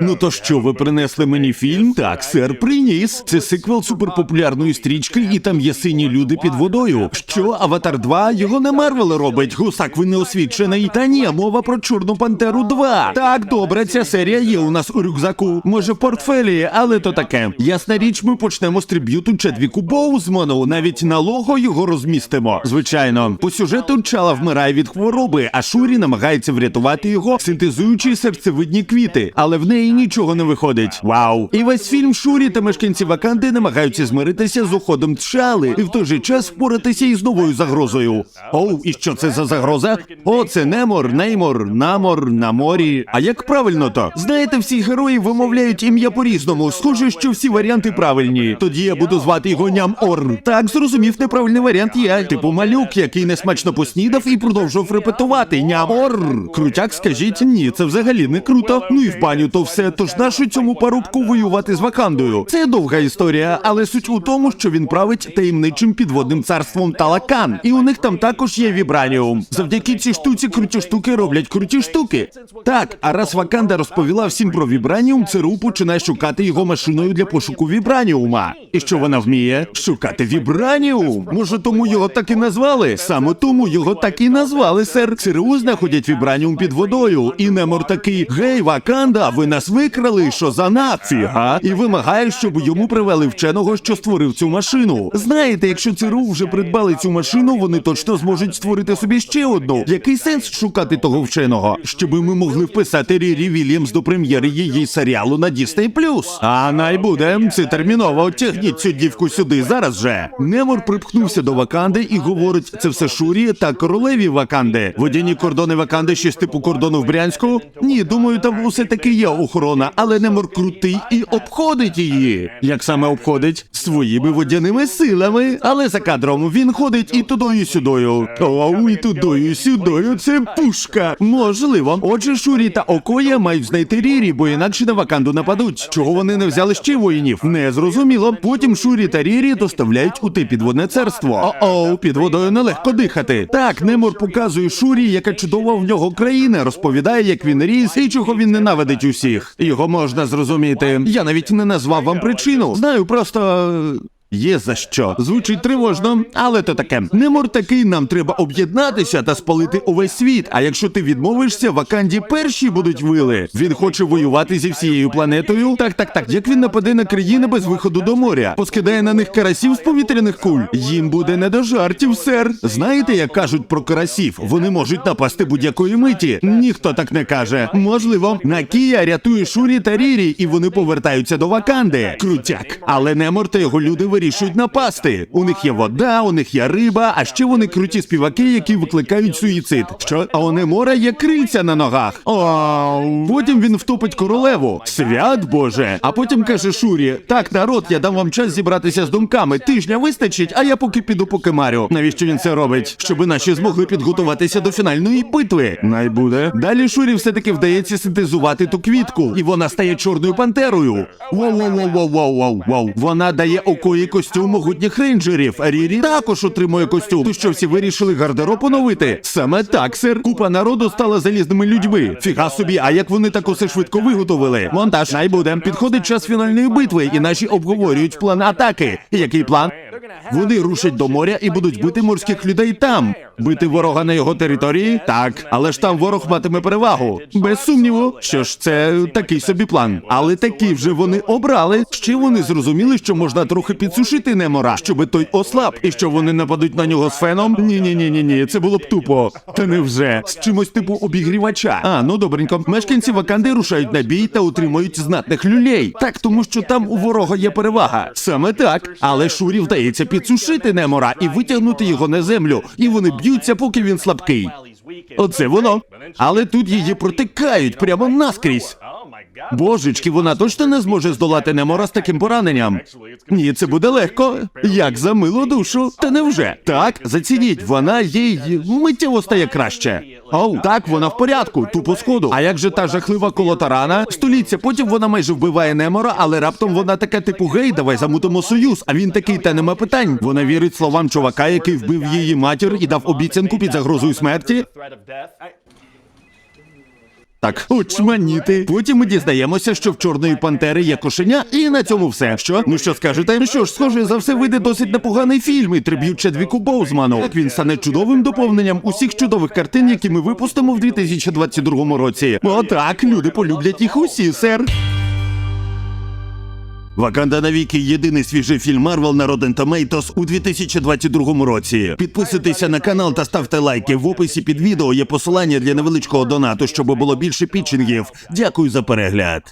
Ну то що, ви принесли мені фільм? Так, сер, приніс. Це сиквел суперпопулярної стрічки, і там є сині люди під водою. Що, Аватар 2? Його не Марвел робить. Гусак, ви не освічений. Та ні, мова про Чорну Пантеру 2. Так, добре, ця серія є у нас у рюкзаку. Може, в портфелі, але то таке. Ясна річ, ми почнемо з триб'юту Чедвіку Боузману. Навіть на лого його розмістимо. Звичайно, по сюжету Чала вмирає від хвороби, а Шурі намагається врятувати його, синтезуючи серцевидні квіти, але в неї нічого не виходить. Вау! І весь фільм Шурі та мешканці Ваканди намагаються змиритися з уходом Тшали і в той же час впоратися із новою загрозою. Оу, і що це за загроза? О, це Немор, Неймор, Намор, на морі. А як правильно то? Знаєте, всі герої вимовляють ім'я по-різному. Схоже, що всі варіанти правильні. Тоді я буду звати його Ням Ор. Так, зрозумів, неправильний варіант є. Типу малюк, який несмачно поснідав і продовжував репетувати. Ням Ор. Крутяк, скажіть, ні, це взагалі не круто. Ну і в баню то все. Тож нашу цьому парубку воювати з Вакандою. Це довга історія, але суть у тому, що він править таємничим підводним царством Талакан. І у них там також є вібраніум. Завдяки цій штуці круті штуки роблять круті штуки. Так, а раз Ваканда розповіла всім про вібраніум, ЦРУ починає шукати його машиною для пошуку вібраніума. І що вона вміє? Шукати вібраніум. Може, тому його так і назвали? Саме тому його так і назвали, сер. ЦРУ знаходять вібраніум під водою. І Немор такий: Гей, Ваканда, ви нас викрали, що за нафіга? І вимагає, щоб йому привели вченого, що створив цю машину. Знаєте, якщо ЦРУ вже придбали цю машину, вони точно зможуть створити собі ще одну. Який сенс шукати того вченого? Щоби ми могли вписати Рірі Вільямс до прем'єри її серіалу на Disney+. А най буде, це терміново. Тягніть цю дівку сюди зараз же. Немор припхнувся до Ваканди і говорить, це все Шурі та королеві Ваканди. Водяні кордони Ваканди щось типу кордону в Брянську? Ні, думаю, там усе таки є охорона, але Немор крутий і обходить її. Як саме обходить? Своїми водяними силами. Але за кадром він ходить і тудою, сюдою. Оу, і тудою, сюдою. Це пушка. Можливо. Отже, Шурі та Окоя мають знайти Рірі, бо інакше на Ваканду нападуть. Чого вони не взяли ще воїнів? Не зрозуміло. Потім Шурі та Рірі доставляють у те підводне царство. О-оу, під водою нелегко дихати. Так, Немор показує Шурі, яка чудова в нього країна, розповідає, як він ріс і чого він ненавидить усіх. Його можна зрозуміти. Я навіть не назвав вам причину. Знаю, просто. Є за що. Звучить тривожно, але то таке. Немор такий, нам треба об'єднатися та спалити увесь світ. А якщо ти відмовишся, ваканді перші будуть вили. Він хоче воювати зі всією планетою. Так, так, так. Як він нападе на країни без виходу до моря, поскидає на них карасів з повітряних куль. Їм буде не до жартів, сер. Знаєте, як кажуть про карасів? Вони можуть напасти будь-якої миті. Ніхто так не каже. Можливо, Накія рятує Шурі та Рірі, і вони повертаються до Ваканди. Крутяк. Але Немор та його люди вирішують напасти. У них є вода, у них є риба, а ще вони круті співаки, які викликають суїцид. Що? А у Немора є крильця на ногах. Оу. Потім він втопить королеву. Свят Боже. А потім каже Шурі: так, народ, я дам вам час зібратися з думками. Тижня вистачить, а я поки піду покемарю. Навіщо він це робить? Щоби наші змогли підготуватися до фінальної битви. Най буде. Далі Шурі все-таки вдається синтезувати ту квітку, і вона стає чорною пантерою. Воу, воу, воу, воу, воу, воу, воу. Вона дає окої костюм могутніх рейнджерів. Рірі також отримує костюм. То що всі вирішили гардероб оновити? Саме так, сер. Купа народу стала залізними людьми. Фіга собі, а як вони так усе швидко виготовили? Монтаж най буде. Підходить час фінальної битви, і наші обговорюють план атаки. Який план? Вони рушать до моря і будуть бити морських людей там. Бити ворога на його території? Так, але ж там ворог матиме перевагу. Без сумніву. Що ж, це такий собі план. Але такий вже вони обрали. Ще вони зрозуміли, що можна трохи підсушити Немора, щоби той ослаб, і що вони нападуть на нього з феном. Ні, ні, ні, ні, ні, це було б тупо. Та невже з чимось типу обігрівача. А ну добренько. Мешканці Ваканди рушають на бій та утримують знатних люлей. Так, тому що там у ворога є перевага. Саме так. Але Шурі вдається підсушити Немора і витягнути його на землю. І вони б'ються, поки він слабкий. Оце воно. Але тут її протикають прямо наскрізь. Божечки, вона точно не зможе здолати Немора з таким пораненням. Ні, це буде легко. Як за милу душу. Та невже? Так, зацініть, вона їй миттєво стає краще. Оу, так, вона в порядку, тупо сходу. А як же та жахлива колотарана? Століття, потім вона майже вбиває Немора, але раптом вона така типу гей, давай замутимо союз. А він такий, та нема питань. Вона вірить словам чувака, який вбив її матір і дав обіцянку під загрозою смерті. Так, очманіти. Потім ми дізнаємося, що в чорної пантери є кошеня, і на цьому все. Що? Ну що скажете? Що ж, схоже, за все вийде досить непоганий фільм і триб'ют Чедвіку Боузману. Так він стане чудовим доповненням усіх чудових картин, які ми випустимо в 2022 році. Отак, люди полюблять їх усі, сер. Ваканда навіки єдиний свіжий фільм Марвел на Rotten Tomatoes у 2022 році. Підписуйтеся на канал та ставте лайки. В описі під відео є посилання для невеличкого донату, щоб було більше пітчингів. Дякую за перегляд.